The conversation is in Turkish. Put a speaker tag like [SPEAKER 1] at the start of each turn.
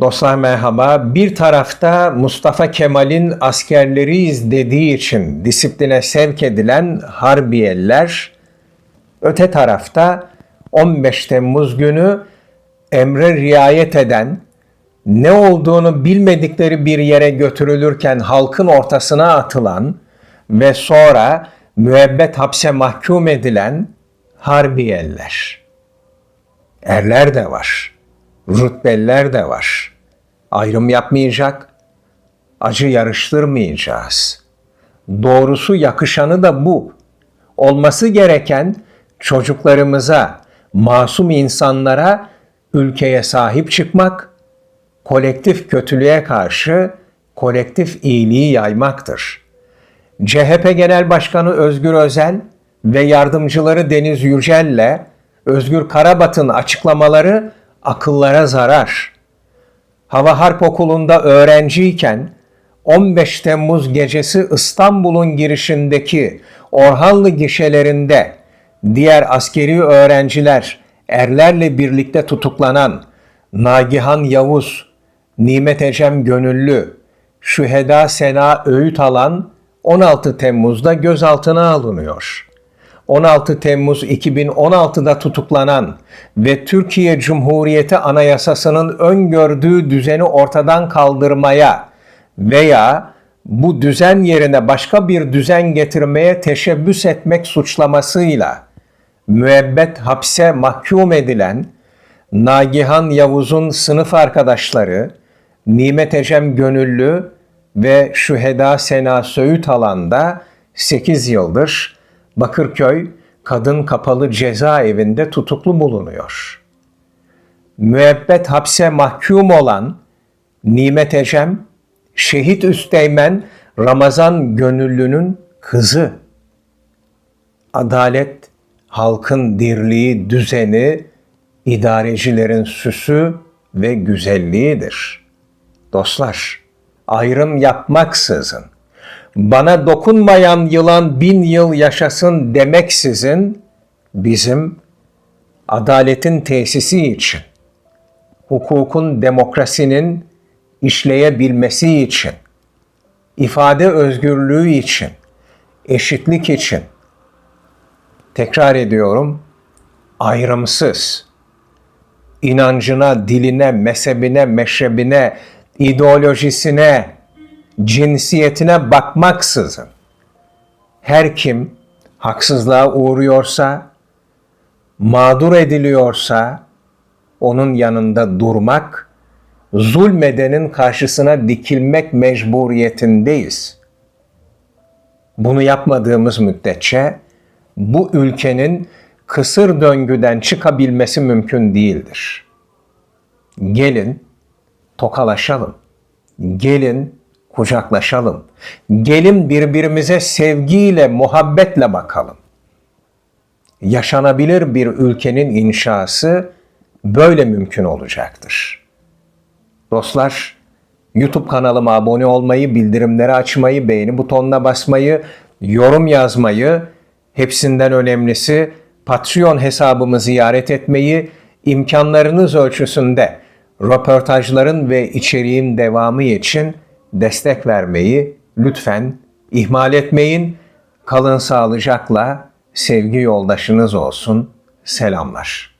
[SPEAKER 1] Dostlar merhaba. Bir tarafta Mustafa Kemal'in askerleriyiz dediği için disipline sevk edilen Harbiyeliler, öte tarafta 15 Temmuz günü emre riayet eden, ne olduğunu bilmedikleri bir yere götürülürken halkın ortasına atılan ve sonra müebbet hapse mahkum edilen Harbiyeliler. Erler de var, rütbeliler de var. Ayrım yapmayacak, acı yarıştırmayacağız. Doğrusu yakışanı da bu. Olması gereken çocuklarımıza, masum insanlara, ülkeye sahip çıkmak, kolektif kötülüğe karşı kolektif iyiliği yaymaktır. CHP Genel Başkanı Özgür Özel ve yardımcıları Deniz Yücel'le Özgür Karabat'ın açıklamaları akıllara zarar. Hava Harp Okulu'nda öğrenciyken 15 Temmuz gecesi İstanbul'un girişindeki Orhanlı gişelerinde diğer askeri öğrenciler erlerle birlikte tutuklanan Nagihan Yavuz, Nimet Ecem Gönüllü, Şüheda Sena Öğüt alan 16 Temmuz'da gözaltına alınıyor. 16 Temmuz 2016'da tutuklanan ve Türkiye Cumhuriyeti Anayasası'nın öngördüğü düzeni ortadan kaldırmaya veya bu düzen yerine başka bir düzen getirmeye teşebbüs etmek suçlamasıyla müebbet hapse mahkum edilen Nagihan Yavuz'un sınıf arkadaşları Nimet Ecem Gönüllü ve Şüheda Sena Söğüt alanda 8 yıldır Bakırköy Kadın Kapalı Cezaevinde tutuklu bulunuyor. Müebbet hapse mahkum olan Nimet Ecem, şehit üsteğmen Ramazan Gönüllü'nün kızı. Adalet, halkın dirliği, düzeni, idarecilerin süsü ve güzelliğidir. Dostlar, ayrım yapmaksızın, bana dokunmayan yılan bin yıl yaşasın demeksizin bizim adaletin tesisi için, hukukun demokrasinin işleyebilmesi için, ifade özgürlüğü için, eşitlik için, tekrar ediyorum, ayrımsız, inancına, diline, mezhebine, meşrebine, ideolojisine, cinsiyetine bakmaksızın her kim haksızlığa uğruyorsa, mağdur ediliyorsa onun yanında durmak, zulmedenin karşısına dikilmek mecburiyetindeyiz. Bunu yapmadığımız müddetçe bu ülkenin kısır döngüden çıkabilmesi mümkün değildir. Gelin tokalaşalım. Gelin kucaklaşalım. Gelin birbirimize sevgiyle, muhabbetle bakalım. Yaşanabilir bir ülkenin inşası böyle mümkün olacaktır. Dostlar, YouTube kanalıma abone olmayı, bildirimleri açmayı, beğeni butonuna basmayı, yorum yazmayı, hepsinden önemlisi Patreon hesabımı ziyaret etmeyi, imkanlarınız ölçüsünde röportajların ve içeriğin devamı için destek vermeyi lütfen ihmal etmeyin. Kalın sağlıcakla sevgi yoldaşınız olsun. Selamlar.